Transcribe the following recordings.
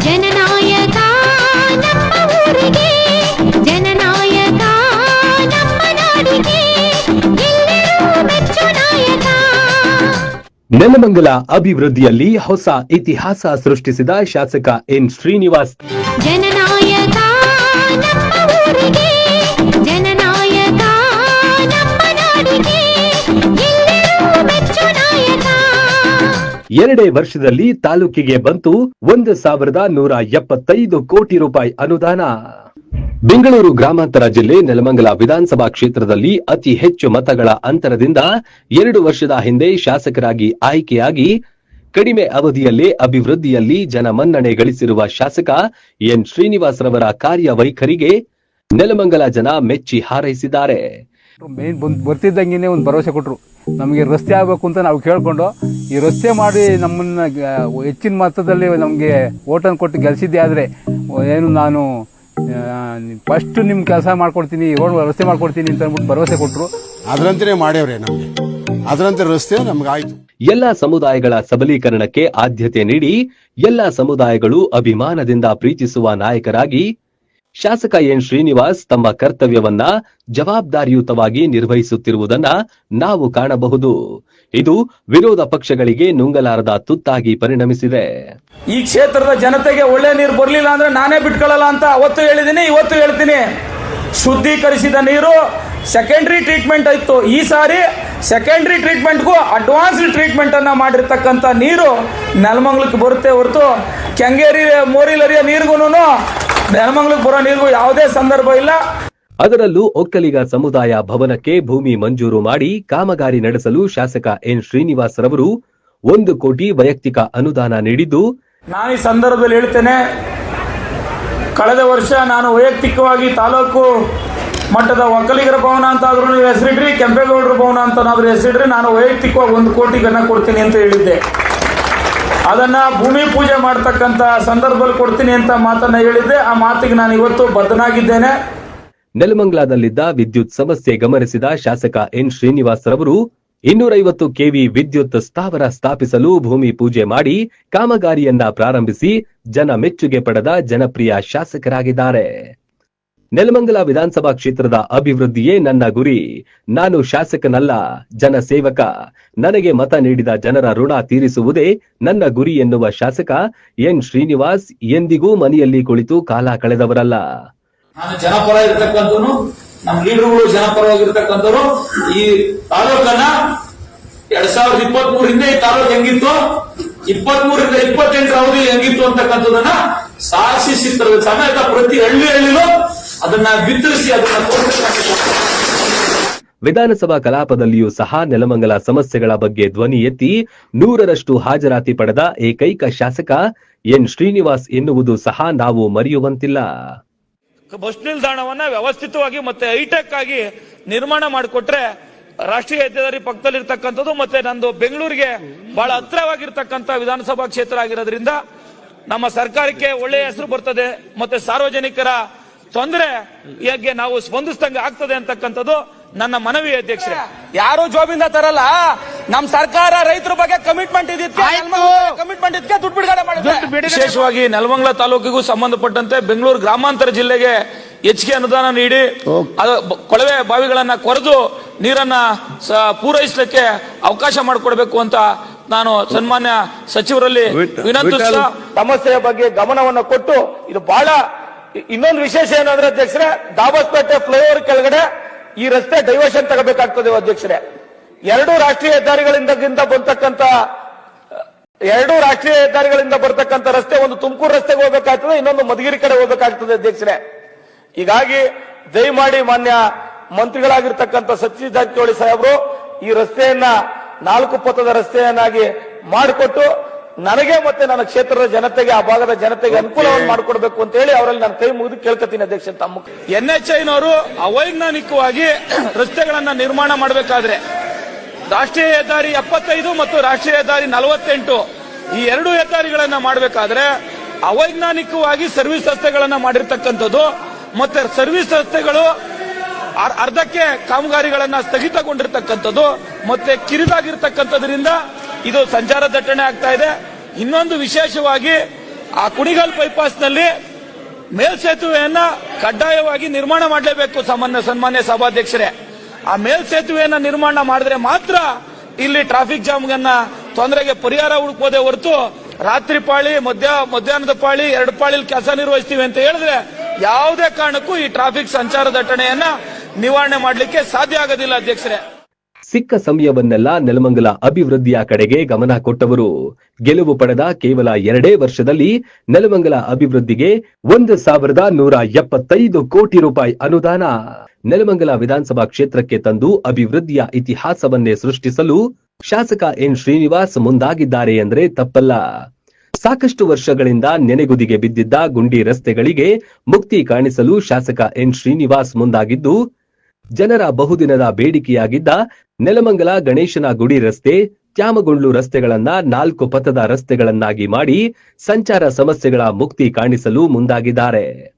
ಜನನಾಯಕ ನಮ್ಮ ಊರಿಗೆ. ಜನನಾಯಕ ನಮ್ಮ ನಾಡಿಗೆ. ನಾಯಕ. ನೆಲಮಂಗಲ ಅಭಿವೃದ್ಧಿಯಲ್ಲಿ ಹೊಸ ಇತಿಹಾಸ ಸೃಷ್ಟಿಸಿದ ಶಾಸಕ ಎನ್ ಶ್ರೀನಿವಾಸ್. ಎರಡೇ ವರ್ಷದಲ್ಲಿ ತಾಲೂಕಿಗೆ ಬಂತು ಒಂದು ಸಾವಿರದ ನೂರ ಎಪ್ಪತ್ತೈದು ಕೋಟಿ ರೂಪಾಯಿ ಅನುದಾನ. ಬೆಂಗಳೂರು ಗ್ರಾಮಾಂತರ ಜಿಲ್ಲೆ ನೆಲಮಂಗಲ ವಿಧಾನಸಭಾ ಕ್ಷೇತ್ರದಲ್ಲಿ ಅತಿ ಹೆಚ್ಚು ಮತಗಳ ಅಂತರದಿಂದ ಎರಡು ವರ್ಷದ ಹಿಂದೆ ಶಾಸಕರಾಗಿ ಆಯ್ಕೆಯಾಗಿ ಕಡಿಮೆ ಅವಧಿಯಲ್ಲೇ ಅಭಿವೃದ್ಧಿಯಲ್ಲಿ ಜನಮನ್ನಣೆ ಗಳಿಸಿರುವ ಶಾಸಕ ಎನ್ ಶ್ರೀನಿವಾಸ್ ರವರ ಕಾರ್ಯವೈಖರಿಗೆ ನೆಲಮಂಗಲ ಜನ ಮೆಚ್ಚಿ ಹಾರೈಸಿದ್ದಾರೆ. ಮೇನ್ ಬಂದು ಬರ್ತಿದ್ದಂಗೆ ಒಂದು ಭರವಸೆ ಕೊಟ್ಟರು ನಮಗೆ ರಸ್ತೆ ಆಗಬೇಕು ಅಂತ ನಾವು ಕೇಳಿಕೊಂಡು ಈ ರಸ್ತೆ ಮಾಡಿ ನಮ್ಮನ್ನ ಹೆಚ್ಚಿನ ಮೊತ್ತದಲ್ಲಿ ನಮಗೆ ಓಟನ್ನು ಕೊಟ್ಟು ಗೆಲ್ಸಿದ್ದೆ ಆದರೆ ಏನು ನಾನು ಫಸ್ಟ್ ನಿಮ್ಮ ಕೆಲಸ ಮಾಡ್ಕೊಡ್ತೀನಿ ರೋಡ್ ರಸ್ತೆ ಮಾಡ್ಕೊಡ್ತೀನಿ ಅಂತ ಅಂದ್ಬಿಟ್ಟು ಭರವಸೆ ಕೊಟ್ಟರು ಅದರಂತೆ ಮಾಡ್ಯವ್ರೆ ನಮಗೆ. ಅದರಂತೆ ರಸ್ತೆ ನಮ್ಗೆ ಆಯ್ತು ಎಲ್ಲ ಸಮುದಾಯಗಳ ಸಬಲೀಕರಣಕ್ಕೆ ಆದ್ಯತೆ ನೀಡಿ ಎಲ್ಲ ಸಮುದಾಯಗಳು ಅಭಿಮಾನದಿಂದ ಪ್ರೀತಿಸುವ ನಾಯಕರಾಗಿ ಶಾಸಕ ಎನ್ ಶ್ರೀನಿವಾಸ್ ತಮ್ಮ ಕರ್ತವ್ಯವನ್ನ ಜವಾಬ್ದಾರಿಯುತವಾಗಿ ನಿರ್ವಹಿಸುತ್ತಿರುವುದನ್ನ ನಾವು ಕಾಣಬಹುದು. ಇದು ವಿರೋಧ ಪಕ್ಷಗಳಿಗೆ ನುಂಗಲಾರದ ತುತ್ತಾಗಿ ಪರಿಣಮಿಸಿದೆ. ಈ ಕ್ಷೇತ್ರದ ಜನತೆಗೆ ಒಳ್ಳೆ ನೀರು ಬರಲಿಲ್ಲ ಅಂದ್ರೆ ನಾನೇ ಬಿಟ್ಕೊಳ್ಳಲ್ಲ ಅಂತ ಅವತ್ತು ಹೇಳಿದ್ದೀನಿ, ಇವತ್ತು ಹೇಳ್ತೀನಿ. ಶುದ್ಧೀಕರಿಸಿದ ನೀರು ಸೆಕೆಂಡ್ರಿ ಟ್ರೀಟ್ಮೆಂಟ್ ಇತ್ತು ಈ ಸಾರಿ ಸೆಕೆಂಡ್ರಿ ಟ್ರೀಟ್ಮೆಂಟ್ಗೂ ಅಡ್ವಾನ್ಸ್ ಟ್ರೀಟ್ಮೆಂಟ್ ಅನ್ನ ಮಾಡಿರ್ತಕ್ಕಂಥ ನೀರು ನೆಲಮಂಗ್ಲಕ್ಕೆ ಬರುತ್ತೆ ಹೊರತು ಕೆಂಗೇರಿ, ಮೋರಿಲರಿಯ ನೀರಿಗೂ ನೆಲಮಂಗ್ಲಕ್ಕೆ ಬರೋ ನೀರಿಗೂ ಯಾವುದೇ ಸಂದರ್ಭ ಇಲ್ಲ. ಅದರಲ್ಲೂ ಒಕ್ಕಲಿಗ ಸಮುದಾಯ ಭವನಕ್ಕೆ ಭೂಮಿ ಮಂಜೂರು ಮಾಡಿ ಕಾಮಗಾರಿ ನಡೆಸಲು ಶಾಸಕ ಎನ್ ಶ್ರೀನಿವಾಸ್ ರವರು ಒಂದು ಕೋಟಿ ವೈಯಕ್ತಿಕ ಅನುದಾನ ನೀಡಿದ್ದು ನಾನು ಈ ಸಂದರ್ಭದಲ್ಲಿ ಹೇಳ್ತೇನೆ ಕಳೆದ ವರ್ಷ ನಾನು ವೈಯಕ್ತಿಕವಾಗಿ ತಾಲೂಕು ಮಟ್ಟದ ಒಕ್ಕಲಿಗರ ಭವನ ಅಂತ ಆದ್ರೂ ನೀವು ಹೆಸರಿಡ್ರಿ ಕೆಂಪೇಗೌಡರ ಭವನ ಅಂತ ಹೆಸರಿಡ್ರಿ ನಾನು ವೈಯಕ್ತಿಕವಾಗಿ ಒಂದು ಕೋಟಿ ಗನ್ನ ಕೊಡ್ತೀನಿ ಅಂತ ಹೇಳಿದ್ದೆ. ಅದನ್ನ ಭೂಮಿ ಪೂಜೆ ಮಾಡ್ತಕ್ಕಂತ ಸಂದರ್ಭದಲ್ಲಿ ಕೊಡ್ತೀನಿ ಅಂತ ಮಾತನ್ನ ಹೇಳಿದ್ದೆ. ಆ ಮಾತಿಗೆ ನಾನು ಇವತ್ತು ಬದ್ಧನಾಗಿದ್ದೇನೆ. ನೆಲಮಂಗ್ಲಾದಲ್ಲಿದ್ದ ವಿದ್ಯುತ್ ಸಮಸ್ಯೆ ಗಮನಿಸಿದ ಶಾಸಕ ಎನ್ ಶ್ರೀನಿವಾಸ್ ರವರು ಇನ್ನೂರೈವತ್ತು ಕೆವಿ ವಿದ್ಯುತ್ ಸ್ಥಾವರ ಸ್ಥಾಪಿಸಲು ಭೂಮಿ ಪೂಜೆ ಮಾಡಿ ಕಾಮಗಾರಿಯನ್ನ ಪ್ರಾರಂಭಿಸಿ ಜನ ಮೆಚ್ಚುಗೆ ಪಡೆದ ಜನಪ್ರಿಯ ಶಾಸಕರಾಗಿದ್ದಾರೆ. ನೆಲಮಂಗಲ ವಿಧಾನಸಭಾ ಕ್ಷೇತ್ರದ ಅಭಿವೃದ್ಧಿಯೇ ನನ್ನ ಗುರಿ. ನಾನು ಶಾಸಕನಲ್ಲ, ಜನಸೇವಕ. ನನಗೆ ಮತ ನೀಡಿದ ಜನರ ಋಣ ತೀರಿಸುವುದೇ ನನ್ನ ಗುರಿ ಎನ್ನುವ ಶಾಸಕ ಎನ್ ಶ್ರೀನಿವಾಸ್ ಎಂದಿಗೂ ಮನೆಯಲ್ಲಿ ಕುಳಿತು ಕಾಲ ಕಳೆದವರಲ್ಲ. ನಾನು ಜನಪರ ಇರ್ತಕ್ಕಂಥವ್ನು, ನಮ್ಮ ಲೀಡರ್ಗಳು ಜನಪರವಾಗಿರ್ತಕ್ಕಂಥವ್ರು. ಈ ತಾಲೂಕನ್ನ ಎರಡ್ ಸಾವಿರದ ಇಪ್ಪತ್ತ್ ಮೂರಿಂದ ಈ ತಾಲೂಕು ಹೆಂಗಿತ್ತು? ಇಪ್ಪತ್ತ್ ಮೂರಿಂದ ಇಪ್ಪತ್ತೆಂಟರ ಅವಧಿ ಹೆಂಗಿತ್ತು ಅಂತಕ್ಕಂಥದನ್ನ ಸಾಕ್ಷಿ ಚಿತ್ರದ ಸಮೇತ ಪ್ರತಿ ಹಳ್ಳಿ ಹಳ್ಳಿಲೂ ಅದನ್ನ ಬಿತ್ತರಿಸಿ ಅದನ್ನ ವಿಧಾನಸಭಾ ಕಲಾಪದಲ್ಲಿಯೂ ಸಹ ನೆಲಮಂಗಲ ಸಮಸ್ಯೆಗಳ ಬಗ್ಗೆ ಧ್ವನಿ ಎತ್ತಿ ನೂರರಷ್ಟು ಹಾಜರಾತಿ ಪಡೆದ ಏಕೈಕ ಶಾಸಕ ಎನ್ ಶ್ರೀನಿವಾಸ್ ಎನ್ನುವುದು ಸಹ ನಾವು ಮರೆಯುವಂತಿಲ್ಲ. ಬಸ್ ನಿಲ್ದಾಣವನ್ನ ವ್ಯವಸ್ಥಿತವಾಗಿ ಮತ್ತೆ ಹೈಟೆಕ್ ಆಗಿ ನಿರ್ಮಾಣ ಮಾಡಿಕೊಟ್ರೆ ರಾಷ್ಟ್ರೀಯ ಹೆದ್ದಾರಿ ಪಕ್ಕದಲ್ಲಿ ಇರ್ತಕ್ಕಂಥದ್ದು ಮತ್ತೆ ನಂದು ಬೆಂಗಳೂರಿಗೆ ಬಹಳ ಹತ್ತಿರವಾಗಿರ್ತಕ್ಕಂಥ ವಿಧಾನಸಭಾ ಕ್ಷೇತ್ರ ಆಗಿರೋದ್ರಿಂದ ನಮ್ಮ ಸರ್ಕಾರಕ್ಕೆ ಒಳ್ಳೆಯ ಹೆಸರು ಬರ್ತದೆ ಮತ್ತೆ ಸಾರ್ವಜನಿಕರ ತೊಂದರೆ ಹೇಗೆ ನಾವು ಸ್ಪಂದಿಸ್ದಂಗೆ ಆಗ್ತದೆ ಅಂತಕ್ಕಂಥದ್ದು ನನ್ನ ಮನವಿ ಅಧ್ಯಕ್ಷರೇ. ಯಾರು ಜೋಬಿಂದ ತರಲ್ಲ? ನಮ್ ಸರ್ಕಾರ ರೈತರ ಬಗ್ಗೆ ಕಮಿಟ್ಮೆಂಟ್ ಇದಿತ್ತು ಕಮಿಟ್ಮೆಂಟ್ ಇದಕ್ಕೆ ದುಡ್ಡು ಬಿಡುಗಡೆ ಮಾಡಿದೆ ವಿಶೇಷವಾಗಿ ನೆಲಮಂಗಲ ತಾಲೂಕಿಗೂ ಸಂಬಂಧಪಟ್ಟಂತೆ ಬೆಂಗಳೂರು ಗ್ರಾಮಾಂತರ ಜಿಲ್ಲೆಗೆ ಹೆಚ್ಚಿಗೆ ಅನುದಾನ ನೀಡಿ ಅದು ಕೊಳವೆ ಬಾವಿಗಳನ್ನ ಕೊರೆದು ನೀರನ್ನ ಸ- ಪೂರೈಸಲಿಕ್ಕೆ ಅವಕಾಶ ಮಾಡಿಕೊಡ್ಬೇಕು ಅಂತ ನಾನು ಸನ್ಮಾನ್ಯ ಸಚಿವರಲ್ಲಿ ವಿನಂತಿಸ್ತಾ ಸಮಸ್ಯೆಯ ಬಗ್ಗೆ ಗಮನವನ್ನು ಕೊಟ್ಟು ಇದು ಬಹಳ ಇನ್ನೊಂದು ವಿಶೇಷ ಏನಂದ್ರೆ ಅಧ್ಯಕ್ಷರೇ ದಾಬಸ್ಪೇಟೆ ಫ್ಲೈಓವರ್ ಕೆಳಗಡೆ ಈ ರಸ್ತೆ ಡೈವರ್ಷನ್ ತಗಬೇಕಾಗ್ತದೆ ಅಧ್ಯಕ್ಷರೇ. ಎರಡು ರಾಷ್ಟ್ರೀಯ ಹೆದ್ದಾರಿಗಳಿಂದ ಬಂತಕ್ಕಂತ ಎರಡು ರಾಷ್ಟ್ರೀಯ ಹೆದ್ದಾರಿಗಳಿಂದ ಬರ್ತಕ್ಕಂತ ರಸ್ತೆ, ಒಂದು ತುಮಕೂರು ರಸ್ತೆಗೆ ಹೋಗ್ಬೇಕಾಗ್ತದೆ, ಇನ್ನೊಂದು ಮಧುಗಿರಿ ಕಡೆ ಹೋಗ್ಬೇಕಾಗ್ತದೆ ಅಧ್ಯಕ್ಷರೇ. ಹೀಗಾಗಿ ದಯಮಾಡಿ ಮಾನ್ಯ ಮಂತ್ರಿಗಳಾಗಿರ್ತಕ್ಕಂಥ ಸತೀಶ್ ಜಾರಕಿಹೊಳಿ ಸಾಹೇಬರು ಈ ರಸ್ತೆಯನ್ನ ನಾಲ್ಕು ಪಥದ ರಸ್ತೆಯನ್ನಾಗಿ ಮಾಡಿಕೊಟ್ಟು ನನಗೆ ಮತ್ತೆ ನನ್ನ ಕ್ಷೇತ್ರದ ಜನತೆಗೆ ಆ ಭಾಗದ ಜನತೆಗೆ ಅನುಕೂಲವನ್ನು ಮಾಡಿಕೊಡ್ಬೇಕು ಅಂತ ಹೇಳಿ ಅವರಲ್ಲಿ ನಾನು ಕೈ ಮುಗಿದು ಕೇಳ್ಕೊತೀನಿ ಅಧ್ಯಕ್ಷ ತಮ್ಮ ಎನ್ ಎಚ್ ಐನವರು ಅವೈಜ್ಞಾನಿಕವಾಗಿ ರಸ್ತೆಗಳನ್ನ ನಿರ್ಮಾಣ ಮಾಡಬೇಕಾದ್ರೆ ರಾಷ್ಟ್ರೀಯ ಹೆದ್ದಾರಿ ಎಪ್ಪತ್ತೈದು ಮತ್ತು ರಾಷ್ಟ್ರೀಯ ಹೆದ್ದಾರಿ ನಲವತ್ತೆಂಟು ಈ ಎರಡು ಹೆದ್ದಾರಿಗಳನ್ನ ಮಾಡಬೇಕಾದ್ರೆ ಅವೈಜ್ಞಾನಿಕವಾಗಿ ಸರ್ವಿಸ್ ರಸ್ತೆಗಳನ್ನ ಮಾಡಿರ್ತಕ್ಕಂಥದ್ದು. ಮತ್ತೆ ಸರ್ವಿಸ್ ರಸ್ತೆಗಳು ಅರ್ಧಕ್ಕೆ ಕಾಮಗಾರಿಗಳನ್ನ ಸ್ಥಗಿತಗೊಂಡಿರ್ತಕ್ಕಂಥದ್ದು, ಮತ್ತೆ ಕಿರಿದಾಗಿರ್ತಕ್ಕಂಥದ್ರಿಂದ ಇದು ಸಂಚಾರ ದಟ್ಟಣೆ ಆಗ್ತಾ ಇದೆ. ಇನ್ನೊಂದು ವಿಶೇಷವಾಗಿ ಆ ಕುಣಿಗಲ್ ಬೈಪಾಸ್ನಲ್ಲಿ ಮೇಲ್ಸೇತುವೆಯನ್ನ ಕಡ್ಡಾಯವಾಗಿ ನಿರ್ಮಾಣ ಮಾಡಲೇಬೇಕು, ಸಾಮಾನ್ಯ ಸನ್ಮಾನ್ಯ ಸಭಾಧ್ಯಕ್ಷರೇ. ಆ ಮೇಲ್ಸೇತುವೆಯನ್ನ ನಿರ್ಮಾಣ ಮಾಡಿದ್ರೆ ಮಾತ್ರ ಇಲ್ಲಿ ಟ್ರಾಫಿಕ್ ಜಾಮ್ಗನ್ನ ತೊಂದರೆಗೆ ಪರಿಹಾರ ಹುಡುಕೋದೇ ಹೊರತು ರಾತ್ರಿ ಪಾಳಿ, ಮಧ್ಯ, ಮಧ್ಯಾಹ್ನದ ಪಾಳಿ, ಎರಡು ಪಾಳಿಲಿ ಕೆಲಸ ನಿರ್ವಹಿಸ್ತೀವಿ ಅಂತ ಹೇಳಿದ್ರೆ ಯಾವುದೇ ಕಾರಣಕ್ಕೂ ಈ ಟ್ರಾಫಿಕ್ ಸಂಚಾರ ದಟ್ಟಣೆಯನ್ನ ನಿವಾರಣೆ ಮಾಡಲಿಕ್ಕೆ ಸಾಧ್ಯ ಆಗೋದಿಲ್ಲ, ಅಧ್ಯಕ್ಷರೇ. ಸಿಕ್ಕ ಸಮಯವನ್ನೆಲ್ಲ ನೆಲಮಂಗಲ ಅಭಿವೃದ್ಧಿಯ ಕಡೆಗೆ ಗಮನ ಕೊಟ್ಟವರು. ಗೆಲುವು ಪಡೆದ ಕೇವಲ ಎರಡೇ ವರ್ಷದಲ್ಲಿ ನೆಲಮಂಗಲ ಅಭಿವೃದ್ಧಿಗೆ ಒಂದು ಸಾವಿರದ ನೂರ ಎಪ್ಪತ್ತೈದು ಕೋಟಿ ರೂಪಾಯಿ ಅನುದಾನ. ನೆಲಮಂಗಲ ವಿಧಾನಸಭಾ ಕ್ಷೇತ್ರಕ್ಕೆ ತಂದು ಅಭಿವೃದ್ಧಿಯ ಇತಿಹಾಸವನ್ನೇ ಸೃಷ್ಟಿಸಲು ಶಾಸಕ ಎನ್ ಶ್ರೀನಿವಾಸ್ ಮುಂದಾಗಿದ್ದಾರೆ ಎಂದರೆ ತಪ್ಪಲ್ಲ. ಸಾಕಷ್ಟು ವರ್ಷಗಳಿಂದ ನೆನೆಗುದಿಗೆ ಬಿದ್ದಿದ್ದ ಗುಂಡಿ ರಸ್ತೆಗಳಿಗೆ ಮುಕ್ತಿ ಕಾಣಿಸಲು ಶಾಸಕ ಎನ್ ಶ್ರೀನಿವಾಸ್ ಮುಂದಾಗಿದ್ದು ಜನರ ಬಹುದಿನದ ಬೇಡಿಕೆಯಾಗಿದ್ದ ನೆಲಮಂಗಲ ಗಣೇಶನ ಗುಡಿ ರಸ್ತೆ, ತ್ಯಾಮಗೊಂಡ್ಲು ರಸ್ತೆಗಳನ್ನ ನಾಲ್ಕು ಪಥದ ರಸ್ತೆಗಳನ್ನಾಗಿ ಮಾಡಿ ಸಂಚಾರ ಸಮಸ್ಯೆಗಳ ಮುಕ್ತಿ ಕಾಣಿಸಲು ಮುಂದಾಗಿದ್ದಾರೆ.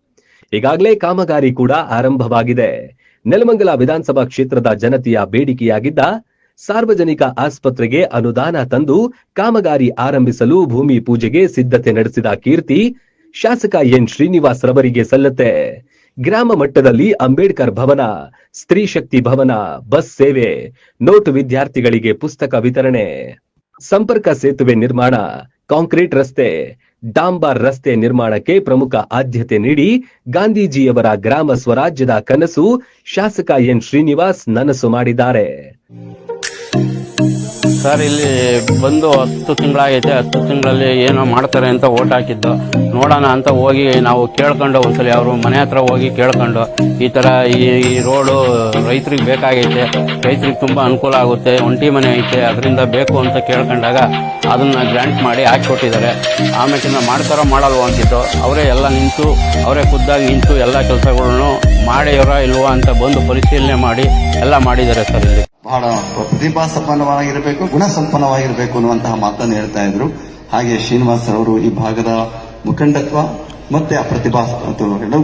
ಈಗಾಗಲೇ ಕಾಮಗಾರಿ ಕೂಡ ಆರಂಭವಾಗಿದೆ. ನೆಲಮಂಗಲ ವಿಧಾನಸಭಾ ಕ್ಷೇತ್ರದ ಜನತೆಯ ಬೇಡಿಕೆಯಾಗಿದ್ದ ಸಾರ್ವಜನಿಕ ಆಸ್ಪತ್ರೆಗೆ ಅನುದಾನ ತಂದು ಕಾಮಗಾರಿ ಆರಂಭಿಸಲು ಭೂಮಿ ಪೂಜೆಗೆ ಸಿದ್ಧತೆ ನಡೆಸಿದ ಕೀರ್ತಿ ಶಾಸಕ ಎನ್ ಶ್ರೀನಿವಾಸ್ ರವರಿಗೆ ಸಲ್ಲತ್ತೆ. ಗ್ರಾಮ ಮಟ್ಟದಲ್ಲಿ ಅಂಬೇಡ್ಕರ್ ಭವನ, ಸ್ತ್ರೀ ಶಕ್ತಿ ಭವನ, ಬಸ್ ಸೇವೆ, ನೋಟು ವಿದ್ಯಾರ್ಥಿಗಳಿಗೆ ಪುಸ್ತಕ ವಿತರಣೆ, ಸಂಪರ್ಕ ಸೇತುವೆ ನಿರ್ಮಾಣ, ಕಾಂಕ್ರೀಟ್ ರಸ್ತೆ, ಡಾಂಬಾರ್ ರಸ್ತೆ ನಿರ್ಮಾಣಕ್ಕೆ ಪ್ರಮುಖ ಆದ್ಯತೆ ನೀಡಿ ಗಾಂಧೀಜಿಯವರ ಗ್ರಾಮ ಸ್ವರಾಜ್ಯದ ಕನಸು ಶಾಸಕ ಎನ್ ಶ್ರೀನಿವಾಸ್ ನನಸು ಮಾಡಿದ್ದಾರೆ. ಸರ್, ಇಲ್ಲಿ ಬಂದು ಹತ್ತು ತಿಂಗಳಾಗೈತೆ, ಹತ್ತು ತಿಂಗಳಲ್ಲಿ ಏನೋ ಮಾಡ್ತಾರೆ ಅಂತ ಓಟ್ ಹಾಕಿದ್ದು. ನೋಡೋಣ ಅಂತ ಹೋಗಿ ನಾವು ಕೇಳ್ಕೊಂಡು ಒಂದ್ಸಲಿ ಅವರು ಮನೆ ಹತ್ರ ಹೋಗಿ ಕೇಳ್ಕೊಂಡು, ಈ ಥರ ಈ ಈ ರೋಡು ರೈತರಿಗೆ ಬೇಕಾಗೈತೆ, ರೈತರಿಗೆ ತುಂಬ ಅನುಕೂಲ ಆಗುತ್ತೆ, ಒಂಟಿ ಮನೆ ಐತೆ, ಅದರಿಂದ ಬೇಕು ಅಂತ ಕೇಳ್ಕೊಂಡಾಗ ಅದನ್ನ ಗ್ರ್ಯಾಂಟ್ ಮಾಡಿ ಹಾಕಿಕೊಟ್ಟಿದ್ದಾರೆ. ಆಮೇಲೆ ಮಾಡ್ತಾರೋ ಮಾಡಲ್ವೋ ಅಂತಿದ್ದು, ಅವರೇ ಎಲ್ಲ ನಿಂತು, ಅವರೇ ಖುದ್ದಾಗಿ ನಿಂತು ಎಲ್ಲ ಕೆಲಸಗಳನ್ನು ಮಾಡಿಯವರ ಇಲ್ವಾ ಅಂತ ಬಂದು ಪರಿಶೀಲನೆ ಮಾಡಿ ಎಲ್ಲ ಮಾಡಿದ್ದಾರೆ ಸರ್ ಇಲ್ಲಿ. ಬಹಳ ಪ್ರತಿಭಾ ಸಂಪನ್ನವಾಗಿರಬೇಕು ಗುಣ ಸಂಪನ್ನವಾಗಿರಬೇಕು ಅನ್ನುವಂತಹ ಮಾತನ್ನು ಹೇಳ್ತಾ ಇದ್ರು. ಹಾಗೆ ಶ್ರೀನಿವಾಸ್ ಅವರು ಈ ಭಾಗದ ಮುಖಂಡತ್ವ ಮತ್ತೆ ಆ ಪ್ರತಿಭಾ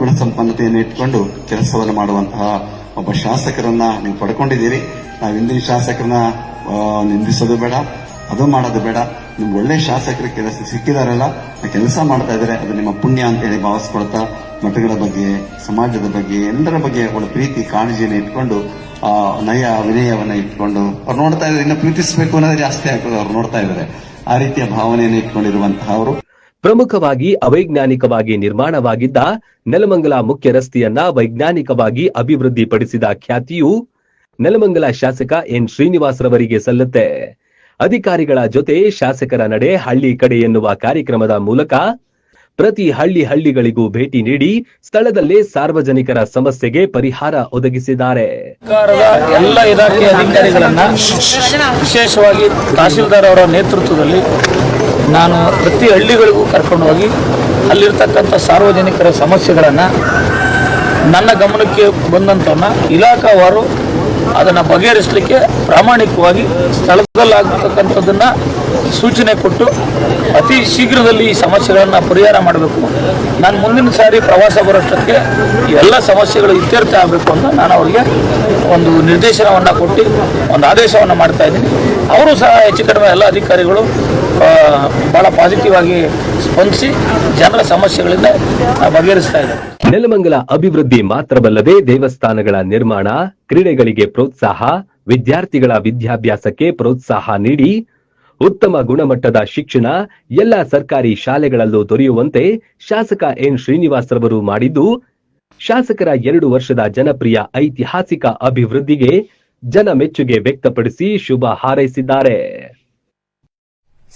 ಗುಣ ಸಂಪನ್ನತೆಯನ್ನು ಇಟ್ಕೊಂಡು ಕೆಲಸವನ್ನು ಮಾಡುವಂತಹ ಒಬ್ಬ ಶಾಸಕರನ್ನ ನೀವು ಪಡ್ಕೊಂಡಿದ್ದೀರಿ. ನಾವು ಹಿಂದಿನ ಶಾಸಕರನ್ನ ನಿಂದಿಸೋದು ಬೇಡ, ಅದು ಮಾಡೋದು ಬೇಡ. ನಿಮ್ಗೆ ಒಳ್ಳೆ ಶಾಸಕರ ಕೆಲಸ ಸಿಕ್ಕಿದಾರಲ್ಲ ಕೆಲಸ ಮಾಡ್ತಾ ಇದ್ದಾರೆ. ಅದು ನಿಮ್ಮ ಪುಣ್ಯ ಅಂತ ಹೇಳಿ ಭಾವಿಸ್ಕೊಳ್ತಾ ಮಠಗಳ ಬಗ್ಗೆ, ಸಮಾಜದ ಬಗ್ಗೆ, ಎಲ್ಲರ ಬಗ್ಗೆ ಒಳ್ಳೆ ಪ್ರೀತಿ, ಕಾಳಜಿಯನ್ನು ಇಟ್ಕೊಂಡು ನಯ, ವಿನಯವನ್ನ ಇಟ್ಕೊಂಡು ಅವ್ರು ನೋಡ್ತಾ ಇದ್ದಾರೆ, ಇನ್ನು ಪ್ರೀತಿಸಬೇಕು ಅನ್ನೋದೇ ಜಾಸ್ತಿ ಆಗ್ತದೆ ಅವ್ರು ನೋಡ್ತಾ ಇದ್ದಾರೆ. ಆ ರೀತಿಯ ಭಾವನೆಯನ್ನು ಇಟ್ಕೊಂಡಿರುವಂತಹ ಅವರು. ಪ್ರಮುಖವಾಗಿ ಅವೈಜ್ಞಾನಿಕವಾಗಿ ನಿರ್ಮಾಣವಾಗಿದ್ದ ನೆಲಮಂಗಲ ಮುಖ್ಯ ರಸ್ತೆಯನ್ನ ವೈಜ್ಞಾನಿಕವಾಗಿ ಅಭಿವೃದ್ಧಿಪಡಿಸಿದ ಖ್ಯಾತಿಯು ನೆಲಮಂಗಲ ಶಾಸಕ ಎನ್ ಶ್ರೀನಿವಾಸ್ ರವರಿಗೆ ಸಲ್ಲುತ್ತೆ. ಅಧಿಕಾರಿಗಳ ಜೊತೆ ಶಾಸಕರ ನಡೆ ಹಳ್ಳಿ ಕಡೆ ಎನ್ನುವ ಕಾರ್ಯಕ್ರಮದ ಮೂಲಕ ಪ್ರತಿ ಹಳ್ಳಿ ಹಳ್ಳಿಗಳಿಗೂ ಭೇಟಿ ನೀಡಿ ಸ್ಥಳದಲ್ಲೇ ಸಾರ್ವಜನಿಕರ ಸಮಸ್ಯೆಗೆ ಪರಿಹಾರ ಒದಗಿಸಿದ್ದಾರೆ. ಸರ್ಕಾರದ ಎಲ್ಲ ಇಲಾಖೆ ಅಧಿಕಾರಿಗಳನ್ನ ವಿಶೇಷವಾಗಿ ತಹಶೀಲ್ದಾರ್ ಅವರ ನೇತೃತ್ವದಲ್ಲಿ ನಾನು ಪ್ರತಿ ಹಳ್ಳಿಗಳಿಗೂ ಕರ್ಕೊಂಡು ಹೋಗಿ ಅಲ್ಲಿರ್ತಕ್ಕಂಥ ಸಾರ್ವಜನಿಕರ ಸಮಸ್ಯೆಗಳನ್ನು ನನ್ನ ಗಮನಕ್ಕೆ ಬಂದಂಥವನ್ನ ಇಲಾಖಾವಾರು ಅದನ್ನು ಬಗೆಹರಿಸಲಿಕ್ಕೆ ಪ್ರಾಮಾಣಿಕವಾಗಿ ಸ್ಥಳದಲ್ಲಾಗತಕ್ಕಂಥದ್ದನ್ನು ಸೂಚನೆ ಕೊಟ್ಟು ಅತಿ ಶೀಘ್ರದಲ್ಲಿ ಈ ಸಮಸ್ಯೆಗಳನ್ನು ಪರಿಹಾರ ಮಾಡಬೇಕು. ನಾನು ಮುಂದಿನ ಸಾರಿ ಪ್ರವಾಸ ಬರೋಷ್ಟಕ್ಕೆ ಎಲ್ಲ ಸಮಸ್ಯೆಗಳು ಇತ್ಯರ್ಥ ಆಗಬೇಕು ಅಂತ ನಾನು ಅವರಿಗೆ ಒಂದು ನಿರ್ದೇಶನವನ್ನು ಕೊಟ್ಟು ಒಂದು ಆದೇಶವನ್ನು ಮಾಡ್ತಾ ಇದ್ದೀನಿ. ಅವರು ಸಹ ಹೆಚ್ಚು ಕಡಿಮೆ ಎಲ್ಲ ಅಧಿಕಾರಿಗಳು ಬಹಳ ಪಾಸಿಟಿವ್ ಆಗಿ ಸ್ಪಂದಿಸಿ ಜನರ ಸಮಸ್ಯೆಗಳಿಂದ ಬಗೆಹರಿಸ್ತಾ ಇದ್ದಾರೆ ನೆಲಮಂಗಲ ಅಭಿವೃದ್ಧಿ ಮಾತ್ರವಲ್ಲದೆ ದೇವಸ್ಥಾನಗಳ ನಿರ್ಮಾಣ, ಕ್ರೀಡೆಗಳಿಗೆ ಪ್ರೋತ್ಸಾಹ, ವಿದ್ಯಾರ್ಥಿಗಳ ವಿದ್ಯಾಭ್ಯಾಸಕ್ಕೆ ಪ್ರೋತ್ಸಾಹ ನೀಡಿ, ಉತ್ತಮ ಗುಣಮಟ್ಟದ ಶಿಕ್ಷಣ ಎಲ್ಲ ಸರ್ಕಾರಿ ಶಾಲೆಗಳಲ್ಲೂ ದೊರೆಯುವಂತೆ ಶಾಸಕ ಎನ್ ಶ್ರೀನಿವಾಸ್ ರವರು ಮಾಡಿದ್ದು, ಶಾಸಕರ ಎರಡು ವರ್ಷದ ಜನಪ್ರಿಯ ಐತಿಹಾಸಿಕ ಅಭಿವೃದ್ಧಿಗೆ ಜನ ಮೆಚ್ಚುಗೆ ವ್ಯಕ್ತಪಡಿಸಿ ಶುಭ ಹಾರೈಸಿದ್ದಾರೆ.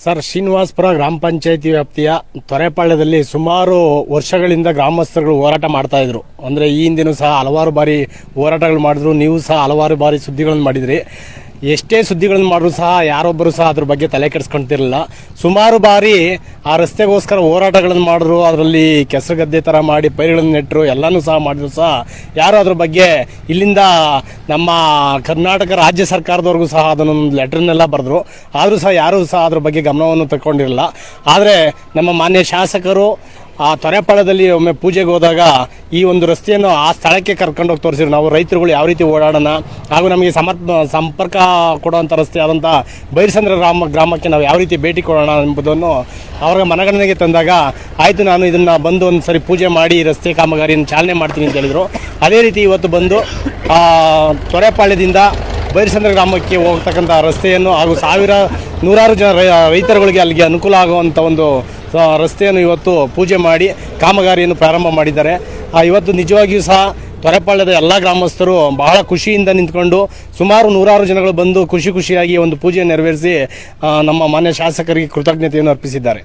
ಸರ್, ಶ್ರೀನಿವಾಸಪುರ ಗ್ರಾಮ ಪಂಚಾಯತಿ ವ್ಯಾಪ್ತಿಯ ತೊರೆಪಾಳ್ಯದಲ್ಲಿ ಸುಮಾರು ವರ್ಷಗಳಿಂದ ಗ್ರಾಮಸ್ಥರುಗಳು ಹೋರಾಟ ಮಾಡ್ತಾ ಇದ್ರು. ಅಂದ್ರೆ ಈ ಹಿಂದೆನೂ ಸಹ ಹಲವಾರು ಬಾರಿ ಹೋರಾಟಗಳು ಮಾಡಿದ್ರು. ನೀವು ಸಹ ಹಲವಾರು ಬಾರಿ ಸುದ್ದಿಗಳನ್ನು ಮಾಡಿದ್ರಿ. ಎಷ್ಟೇ ಸುದ್ದಿಗಳನ್ನು ಮಾಡಿದ್ರು ಸಹ ಯಾರೊಬ್ಬರು ಸಹ ಅದ್ರ ಬಗ್ಗೆ ತಲೆ ಕೆಡಿಸ್ಕೊಂತಿರಲಿಲ್ಲ. ಸುಮಾರು ಬಾರಿ ಆ ರಸ್ತೆಗೋಸ್ಕರ ಹೋರಾಟಗಳನ್ನು ಮಾಡಿದ್ರು, ಅದರಲ್ಲಿ ಕೆಸರು ಗದ್ದೆ ಥರ ಮಾಡಿ ಪೈರುಗಳನ್ನು ನೆಟ್ಟರು, ಎಲ್ಲನೂ ಸಹ ಮಾಡಿದ್ರು ಸಹ. ಯಾರು ಅದ್ರ ಬಗ್ಗೆ ಇಲ್ಲಿಂದ ನಮ್ಮ ಕರ್ನಾಟಕ ರಾಜ್ಯ ಸರ್ಕಾರದವ್ರಿಗೂ ಸಹ ಅದನ್ನೊಂದು ಲೆಟರ್ನೆಲ್ಲ ಬರೆದ್ರು. ಆದರೂ ಸಹ ಯಾರೂ ಸಹ ಅದ್ರ ಬಗ್ಗೆ ಗಮನವನ್ನು ತಗೊಂಡಿರಲಿಲ್ಲ ಆದರೆ ನಮ್ಮ ಮಾನ್ಯ ಶಾಸಕರು ಆ ತೊರೆಪಾಳದಲ್ಲಿ ಒಮ್ಮೆ ಪೂಜೆಗೆ ಹೋದಾಗ ಈ ಒಂದು ರಸ್ತೆಯನ್ನು ಆ ಸ್ಥಳಕ್ಕೆ ಕರ್ಕೊಂಡೋಗಿ ತೋರಿಸಿದ್ರು. ನಾವು ರೈತರುಗಳು ಯಾವ ರೀತಿ ಓಡಾಡೋಣ ಹಾಗೂ ನಮಗೆ ಸಮರ್ಪ ಸಂಪರ್ಕ ಕೊಡುವಂಥ ರಸ್ತೆ ಆದಂಥ ಬೈರಸಂದ್ರ ಗ್ರಾಮ ಗ್ರಾಮಕ್ಕೆ ನಾವು ಯಾವ ರೀತಿ ಭೇಟಿ ಕೊಡೋಣ ಎಂಬುದನ್ನು ಅವರ ಮನಗಣನೆಗೆ ತಂದಾಗ ಆಯಿತು ನಾನು ಇದನ್ನು ಬಂದು ಒಂದು ಸರಿ ಪೂಜೆ ಮಾಡಿ ರಸ್ತೆ ಕಾಮಗಾರಿಯನ್ನು ಚಾಲನೆ ಮಾಡ್ತೀನಿ ಅಂತ ಹೇಳಿದರು. ಅದೇ ರೀತಿ ಇವತ್ತು ಬಂದು ತೊರೆಪಾಳ್ಯದಿಂದ ಬೈರಸಂದ್ರ ಗ್ರಾಮಕ್ಕೆ ಹೋಗ್ತಕ್ಕಂಥ ರಸ್ತೆಯನ್ನು ಹಾಗೂ ಸಾವಿರ ನೂರಾರು ಜನ ರೈತರುಗಳಿಗೆ ಅಲ್ಲಿಗೆ ಅನುಕೂಲ ಆಗುವಂಥ ಒಂದು ಆ, ರಸ್ತೆಯನ್ನು ಇವತ್ತು ಪೂಜೆ ಮಾಡಿ ಕಾಮಗಾರಿಯನ್ನು ಪ್ರಾರಂಭ ಮಾಡಿದ್ದಾರೆ. ಆ, ಇವತ್ತು ನಿಜವಾಗಿಯೂ ಸಹ ತೊರೆಪಾಳ್ಯದ ಎಲ್ಲ ಗ್ರಾಮಸ್ಥರು ಬಹಳ ಖುಷಿಯಿಂದ ನಿಂತ್ಕೊಂಡು ಸುಮಾರು ನೂರಾರು ಜನಗಳು ಬಂದು ಖುಷಿ ಖುಷಿಯಾಗಿ ಒಂದು ಪೂಜೆ ನೆರವೇರಿಸಿ ನಮ್ಮ ಮಾನ್ಯ ಶಾಸಕರಿಗೆ ಕೃತಜ್ಞತೆಯನ್ನು ಅರ್ಪಿಸಿದ್ದಾರೆ.